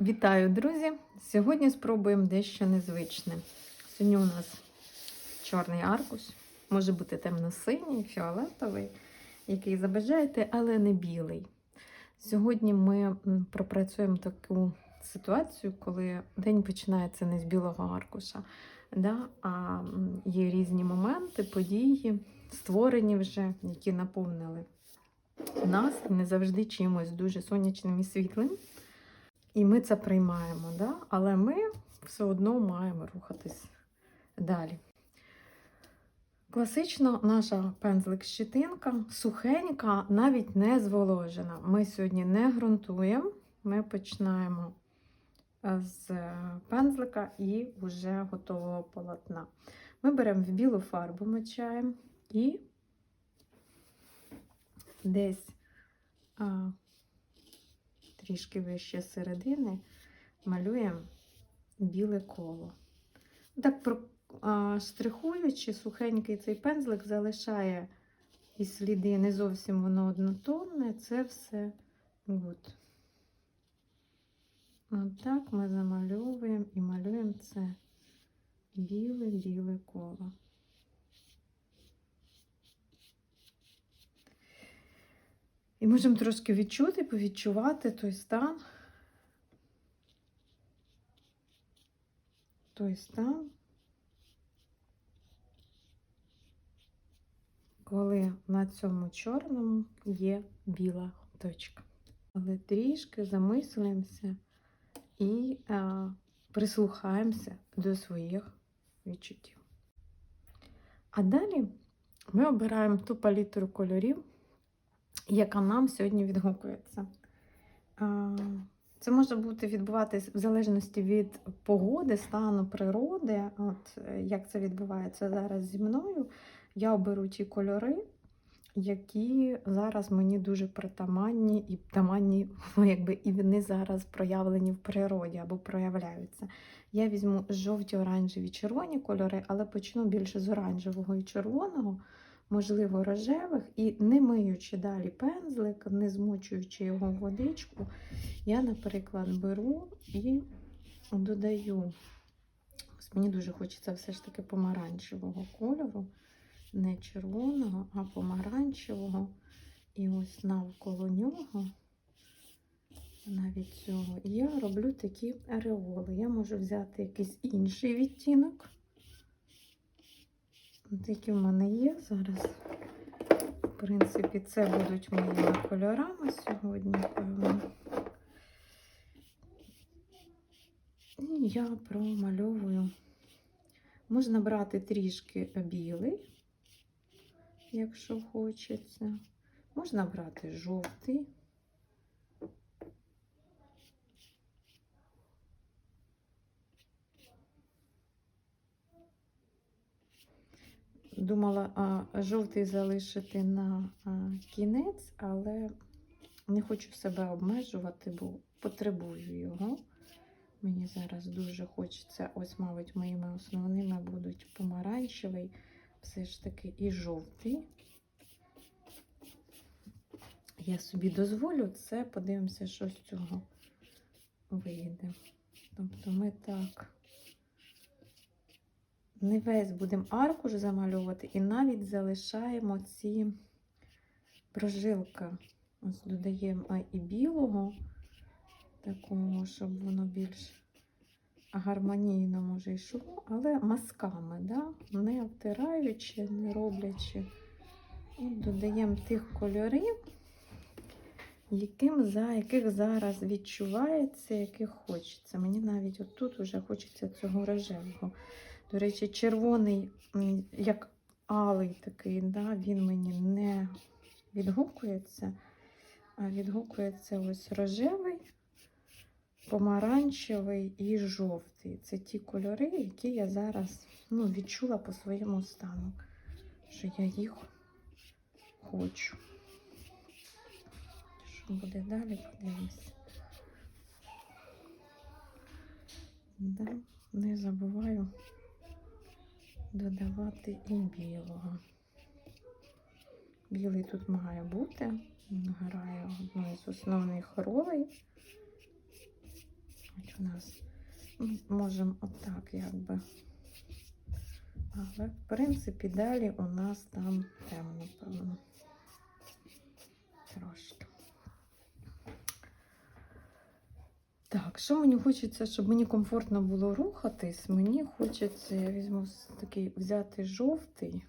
Вітаю, друзі! Сьогодні спробуємо дещо незвичне. Сьогодні у нас чорний аркуш, може бути темно-синій, фіолетовий, який забажаєте, але не білий. Сьогодні ми пропрацюємо таку ситуацію, коли день починається не з білого аркуша, да? а є різні моменти, події, створені вже, які наповнили нас не завжди чимось дуже сонячним і світлим. І ми це приймаємо, да? але ми все одно маємо рухатись далі. Класично наша пензлик-щитинка сухенька, навіть не зволожена. Ми сьогодні не ґрунтуємо, ми починаємо з пензлика і вже готового полотна. Ми беремо в білу фарбу, мочаємо і десь трішки вище середини малюємо біле коло. Так, штрихуючи, сухенький цей пензлик залишає і сліди, не зовсім воно однотонне, це все гуд. Отак ми замальовуємо і малюємо це біле-біле коло. І можемо трошки відчути, повідчувати той стан, той стан, коли на цьому чорному є біла точка. Але трішки замислюємося і а, прислухаємося до своїх відчуттів. А далі ми обираємо ту палітру кольорів яка нам сьогодні відгукується. Це може бути відбуватись в залежності від погоди, стану природи. От е, Як це відбувається зараз зі мною, я оберу ті кольори, які зараз мені дуже притаманні і таманні, ну, якби і вони зараз проявлені в природі або проявляються. Я візьму жовті, оранжеві, червоні кольори, але почну більше з оранжевого і червоного можливо, рожевих, і не миючи далі пензлик, не змочуючи його водичку, я, наприклад, беру і додаю. Ось Мені дуже хочеться все ж таки помаранчевого кольору, не червоного, а помаранчевого. І ось навколо нього, навіть цього, я роблю такі ареоли. Я можу взяти якийсь інший відтінок. Які в мене є зараз. В принципі, це будуть моїми кольорами сьогодні, певно. І я промальовую. Можна брати трішки білий, якщо хочеться. Можна брати жовтий. Думала а, жовтий залишити на а, кінець, але не хочу себе обмежувати, бо потребую його. Мені зараз дуже хочеться, ось, мабуть, моїми основними будуть помаранчевий, все ж таки і жовтий. Я собі дозволю це, подивимося, що з цього вийде. Тобто ми так не весь будемо аркуш замальовувати, і навіть залишаємо ці прожилки. Ось додаємо і білого, такого, щоб воно більш гармонійно може йшло, але мазками, да? не втираючи, не роблячи. От додаємо тих кольорів, яким, за, яких зараз відчувається, яких хочеться. Мені навіть отут вже хочеться цього рожевого. До речі, червоний, як алий такий, да, він мені не відгукується, а відгукується ось рожевий, помаранчевий і жовтий. Це ті кольори, які я зараз ну, відчула по своєму стану, що я їх хочу. Що буде далі, подивимося. Да, не забуваю додавати і білого. Білий тут має бути, він грає одну з основних ролей. у нас. ми Можемо отак, якби. Але, в принципі, далі у нас там темно, певно. Так, що мені хочеться, щоб мені комфортно було рухатись, мені хочеться, я візьму такий взяти жовтий.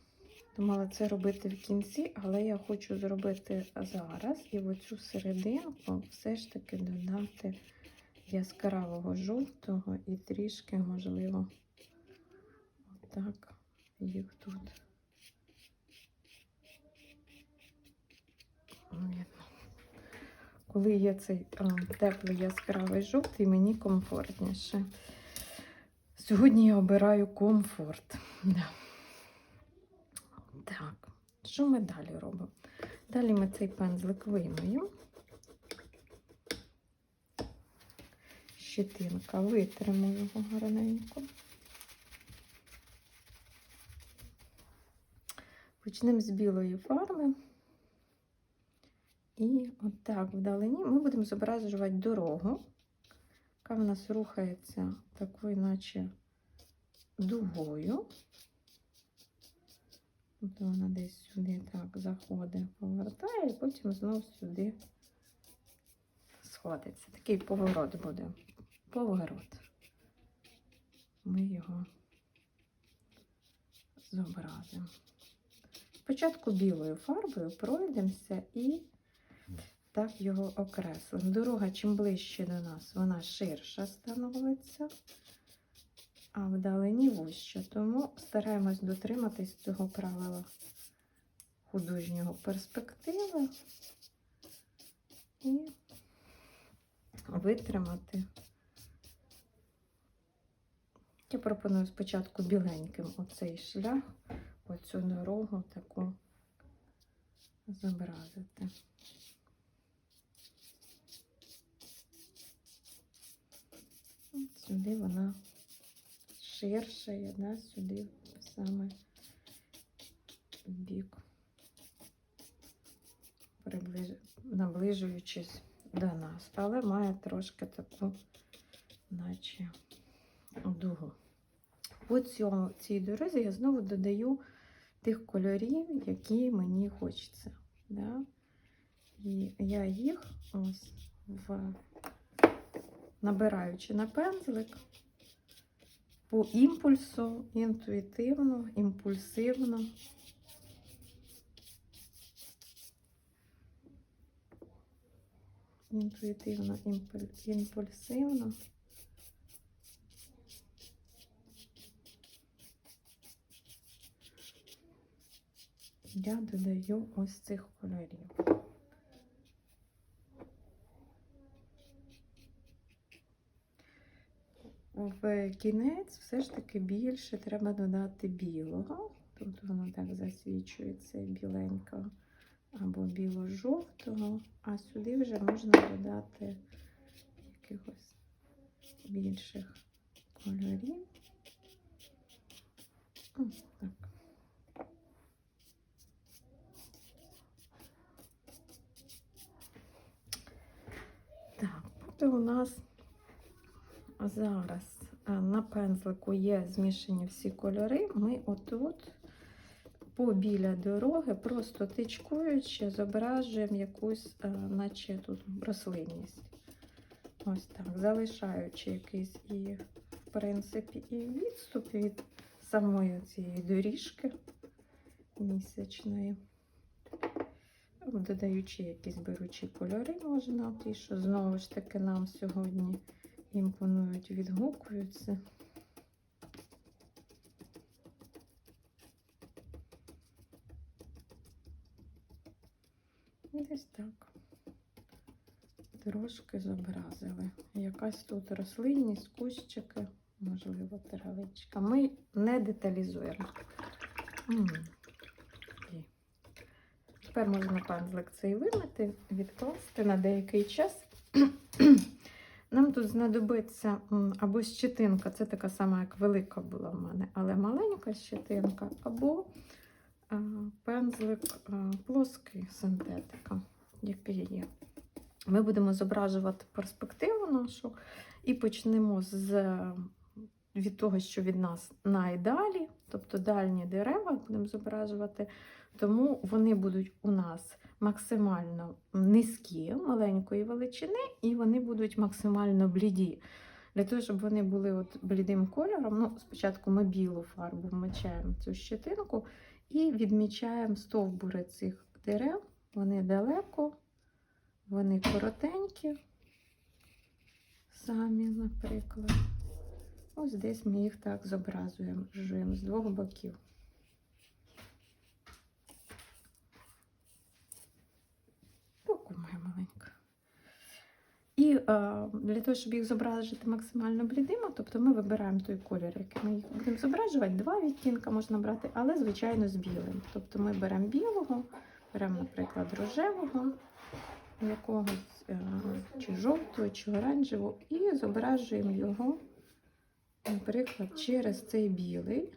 Думала це робити в кінці, але я хочу зробити зараз і в оцю серединку все ж таки додати яскравого жовтого і трішки, можливо, отак їх тут. Коли є цей а, теплий яскравий жовтий, мені комфортніше. Сьогодні я обираю комфорт. Да. Так, що ми далі робимо? Далі ми цей пензлик виймаємо. Щетинка, витримо його гарненько. Почнемо з білої фарби. І отак вдалині ми будемо зображувати дорогу, яка в нас рухається такою, наче дугою. От вона десь сюди так заходить, повертає, і потім знов сюди сходиться. Такий поворот буде. Поворот. Ми його зобразимо. Спочатку білою фарбою пройдемося і так його окреслимо. Дорога чим ближче до нас, вона ширша становиться, а вдалині вужче. Тому стараємось дотриматись цього правила художнього перспективи і витримати. Я пропоную спочатку біленьким оцей шлях, оцю дорогу таку зобразити. От Сюди вона ширша, і да, сюди саме бік, приближ... наближуючись до нас, але має трошки таку, наче дугу. По цьому, цій дорозі я знову додаю тих кольорів, які мені хочеться. Да? І я їх ось в набираючи на пензлик по імпульсу, інтуїтивно, імпульсивно. Інтуїтивно, імпуль- імпульсивно. Я додаю ось цих кольорів. В кінець все ж таки більше треба додати білого. Тут воно так засвічується біленько або біло-жовтого, а сюди вже можна додати якихось більших кольорів. Ось так. Так, поки у нас зараз е, на пензлику є змішані всі кольори, ми отут побіля дороги, просто тичкуючи, зображуємо якусь, е, наче тут рослинність. Ось так, залишаючи якийсь і, в принципі, і відступ від самої цієї доріжки місячної. Додаючи якісь беручі кольори можна, ті, що знову ж таки нам сьогодні імпонують, відгукуються. І Десь так. Трошки зобразили. Якась тут рослинність, кущики, можливо, травичка. Ми не деталізуємо. Тепер можна пензлик цей вимити, відкласти на деякий час. Тут знадобиться або щетинка, це така сама, як велика була в мене, але маленька щетинка, або а, пензлик а, плоский синтетика, який є. Ми будемо зображувати перспективу нашу і почнемо з від того, що від нас найдалі, тобто дальні дерева будемо зображувати, тому вони будуть у нас максимально низькі, маленької величини, і вони будуть максимально бліді. Для того, щоб вони були от блідим кольором, ну, спочатку ми білу фарбу вмочаємо в цю щетинку і відмічаємо стовбури цих дерев. Вони далеко, вони коротенькі, самі, наприклад. Ось десь ми їх так зобразуємо жуємо з двох боків. Боку моя маленька. І е, для того, щоб їх зображити максимально блідими, тобто ми вибираємо той колір, який ми їх будемо зображувати. Два відтінка можна брати, але, звичайно, з білим. Тобто ми беремо білого, беремо, наприклад, рожевого, якогось е, чи жовтого, чи оранжевого, і зображуємо його, наприклад, через цей білий.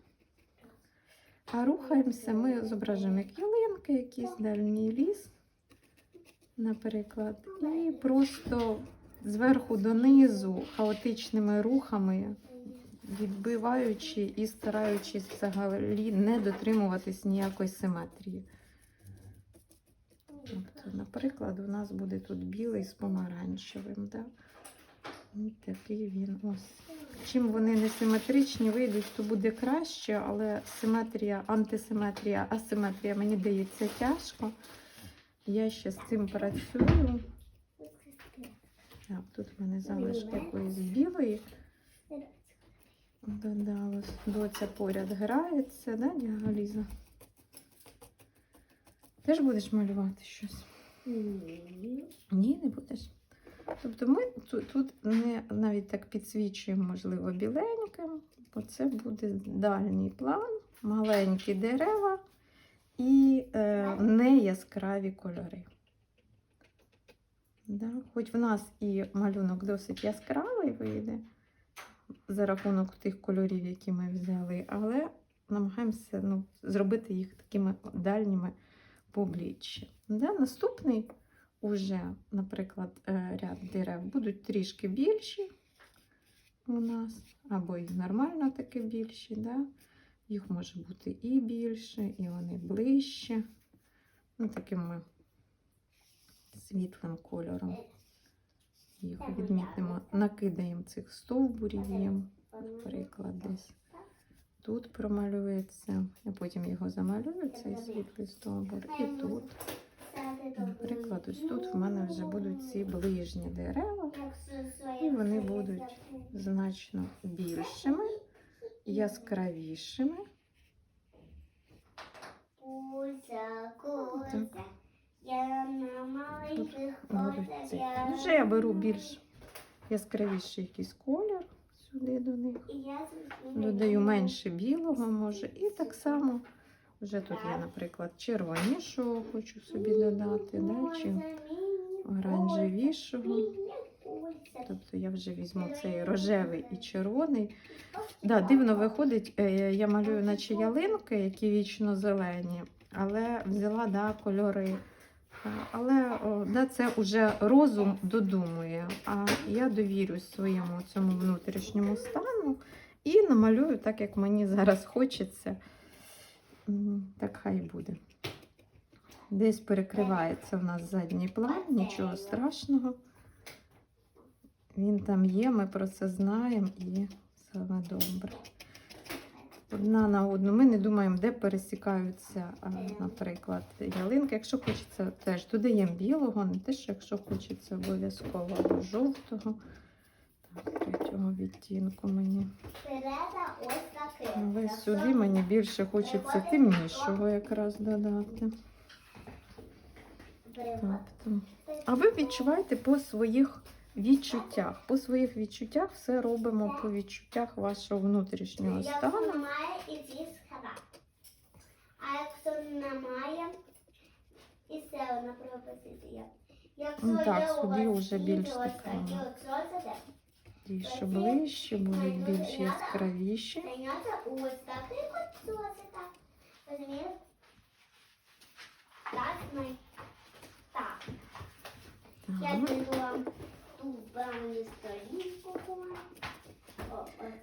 А рухаємося, ми зображуємо як ялинки, якийсь дальній ліс, наприклад, і просто зверху донизу хаотичними рухами, відбиваючи і стараючись взагалі не дотримуватись ніякої симетрії. Тобто, наприклад, у нас буде тут білий з помаранчевим. Да? І такий він ось. Чим вони не симетричні вийдуть, то буде краще, але симетрія, антисиметрія, асиметрія мені дається тяжко. Я ще з цим працюю. Так, тут в мене залишки якоїсь білої. Додалось. Доця поряд грається, да, дядя Ліза? Теж будеш малювати щось? Ні, не будеш. Тобто ми тут, тут не навіть так підсвічуємо, можливо, біленьким, бо це буде дальній план, маленькі дерева і е, не яскраві кольори. Да? Хоч в нас і малюнок досить яскравий вийде за рахунок тих кольорів, які ми взяли, але намагаємося ну, зробити їх такими дальніми по обличчі. Да? Наступний уже, наприклад, е, ряд дерев будуть трішки більші у нас, або і нормально таки більші. Да? Їх може бути і більше, і вони ближче. Ну, таким світлим кольором їх відмітимо, накидаємо цих стовбурів їм, наприклад, десь тут промалюється, я потім його замалюю, цей світлий стовбур, і тут. Наприклад, ось тут в мене вже будуть ці ближні дерева, і вони будуть значно більшими, яскравішими. Будуть ці. Вже я беру більш яскравіший якийсь колір сюди до них. Додаю менше білого, може, і так само вже тут я, наприклад, червонішого хочу собі додати, да, чи оранжевішого. Тобто я вже візьму цей рожевий і червоний. Да, дивно виходить, е, я малюю наче ялинки, які вічно зелені, але взяла да, кольори. Е, Але да, це вже розум додумує. А я довірюсь своєму цьому внутрішньому стану і намалюю так, як мені зараз хочеться. Так хай буде. Десь перекривається в нас задній план, нічого страшного. Він там є, ми про це знаємо і саме добре. Одна на одну. Ми не думаємо, де пересікаються, наприклад, ялинки. Якщо хочеться, теж додаємо білого, не те, що якщо хочеться обов'язково або жовтого. Так, третього відтінку мені. Ось таке. Але сюди мені більше хочеться темнішого якраз додати. Тобто, а ви відчуваєте по своїх відчуттях. По своїх відчуттях все робимо по відчуттях вашого внутрішнього стану. А якщо немає, і все одна пропозиція. Ну так, сюди вже більш така, Ті, що ближче, будуть більш яскравіші. Я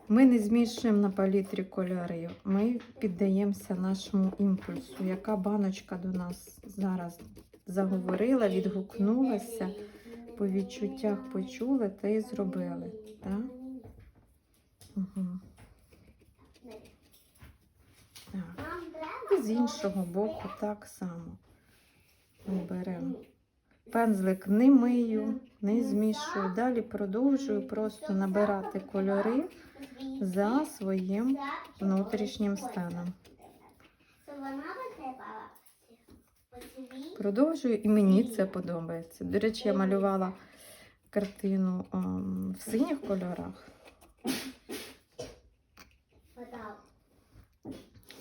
Ми не змішуємо на палітрі кольори. Ми піддаємося нашому імпульсу. Яка баночка до нас зараз заговорила, відгукнулася, по відчуттях почули та й зробили. Так? Угу. Так. І з іншого боку так само. Ми беремо пензлик не мию, не змішую. Далі продовжую просто набирати кольори за своїм внутрішнім станом. То вона витривала оці Продовжую, і мені це подобається. До речі, я малювала картину ем, в синіх кольорах,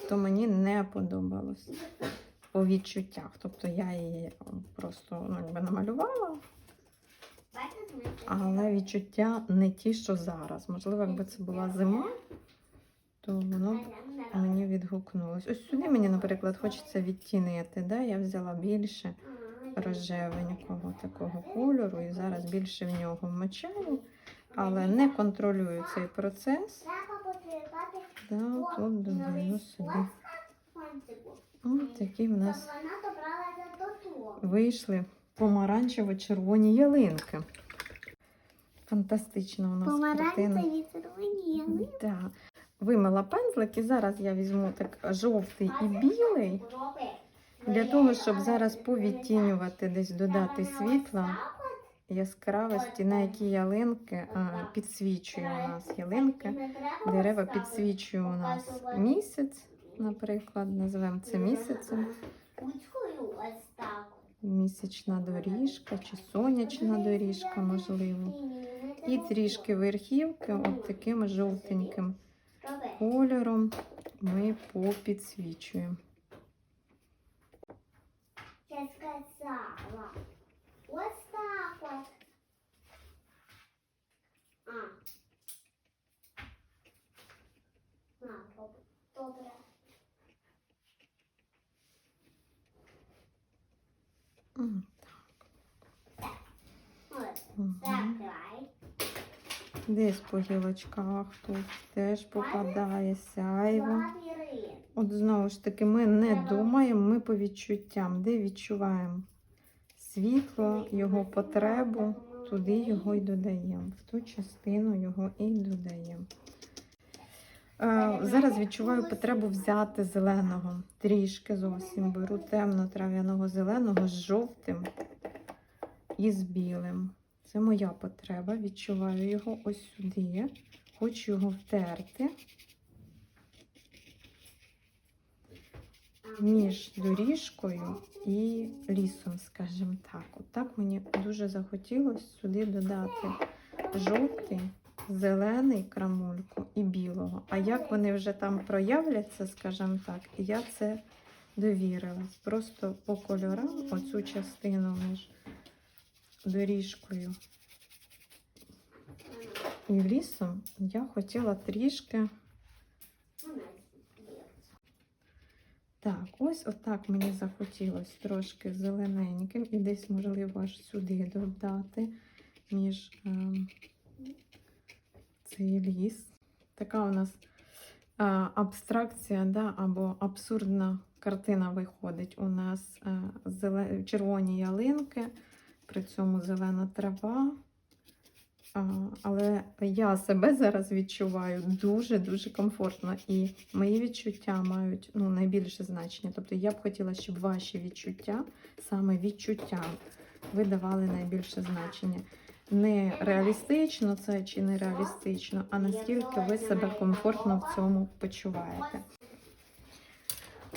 то мені не подобалось по відчуттях. Тобто я її ем, просто ну, намалювала, але відчуття не ті, що зараз. Можливо, якби це була зима, то воно мені відгукнулось. Ось сюди мені, наприклад, хочеться відтінити. Да? Я взяла більше рожевенького такого кольору і зараз більше в нього вмочаю, але не контролюю цей процес. Да, тут додаю собі. Ось такі в нас вийшли помаранчево-червоні ялинки. Фантастична у нас картина. Помаранчеві червоні. Да. Вимила пензлик і зараз я візьму так жовтий і білий. Для того, щоб зараз повідтінювати, десь додати світла, яскравості, на які ялинки а, підсвічує у нас ялинки. Дерева підсвічує у нас місяць, наприклад, називаємо це місяцем. Місячна доріжка чи сонячна доріжка, можливо. І трішки верхівки, от таким жовтеньким. кольором ми попідсвічуємо. Я сказала. Ось так от. А. А, добре. Добре. М, Ось. мгм. Закривай. Десь по гілочках тут теж попадає сяйво. От знову ж таки, ми не думаємо, ми по відчуттям, де відчуваємо світло, його потребу, туди його й додаємо. В ту частину його і додаємо. Е, зараз відчуваю потребу взяти зеленого. Трішки зовсім беру темно-трав'яного зеленого з жовтим і з білим. Це моя потреба. Відчуваю його ось сюди. Хочу його втерти. між доріжкою і лісом, скажімо так. От так мені дуже захотілося сюди додати жовтий, зелений крамульку і білого. А як вони вже там проявляться, скажімо так, я це довірилась. Просто по кольорам оцю частину між доріжкою і лісом я хотіла трішки. Так, ось отак мені захотілося трошки зелененьким і десь, можливо, аж сюди додати між ем, цей ліс. Така у нас е, абстракція, да, або абсурдна картина виходить. У нас е, зеле... червоні ялинки, при цьому зелена трава. Але я себе зараз відчуваю дуже-дуже комфортно, і мої відчуття мають ну, найбільше значення. Тобто я б хотіла, щоб ваші відчуття, саме відчуття, ви давали найбільше значення. Не реалістично це чи не реалістично, а наскільки ви себе комфортно в цьому почуваєте.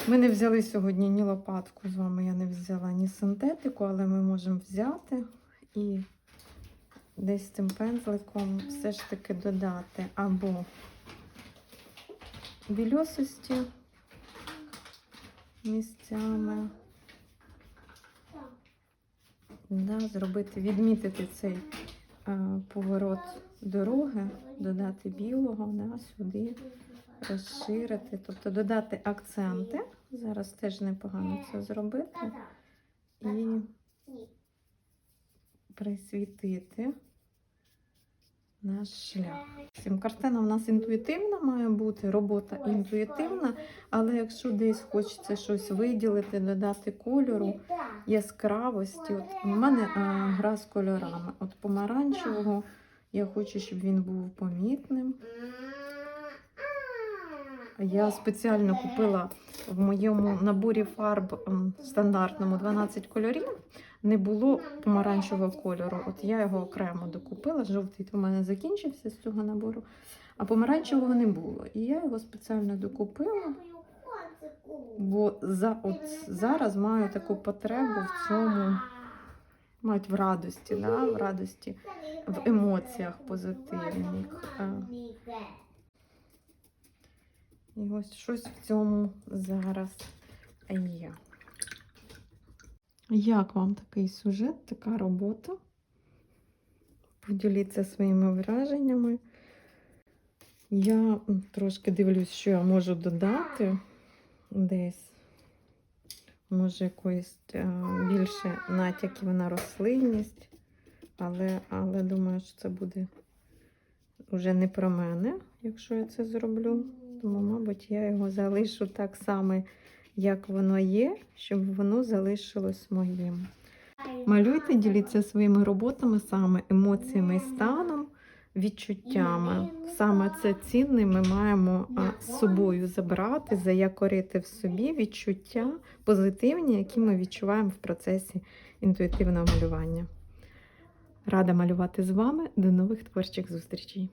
Ми не взяли сьогодні ні лопатку з вами, я не взяла, ні синтетику, але ми можемо взяти і десь цим пензликом все ж таки додати. Або білюсості місцями, да, зробити, відмітити цей е, поворот дороги, додати білого да, сюди, розширити, тобто додати акценти. Зараз теж непогано це зробити. І присвітити наш шлях. Картина у нас інтуїтивна має бути, робота інтуїтивна, але якщо десь хочеться щось виділити, додати кольору, яскравості, от у мене а, гра з кольорами. От помаранчевого я хочу, щоб він був помітним. Я спеціально купила в моєму наборі фарб стандартному 12 кольорів. Не було помаранчевого кольору. От я його окремо докупила. Жовтий у мене закінчився з цього набору, а помаранчевого не було. І я його спеціально докупила, бо за, от зараз маю таку потребу в цьому, мають в радості, да? в радості, в емоціях позитивних. І ось щось в цьому зараз є. Як вам такий сюжет, така робота? Поділіться своїми враженнями. Я трошки дивлюсь, що я можу додати десь. Може, якоїсь е, більше натяків на рослинність, але, але думаю, що це буде вже не про мене, якщо я це зроблю. Тому, мабуть, я його залишу так само, як воно є, щоб воно залишилось моїм. Малюйте, діліться своїми роботами, саме емоціями станом, відчуттями. Саме це цінне ми маємо з собою забрати, заякорити в собі відчуття позитивні, які ми відчуваємо в процесі інтуїтивного малювання. Рада малювати з вами. До нових творчих зустрічей!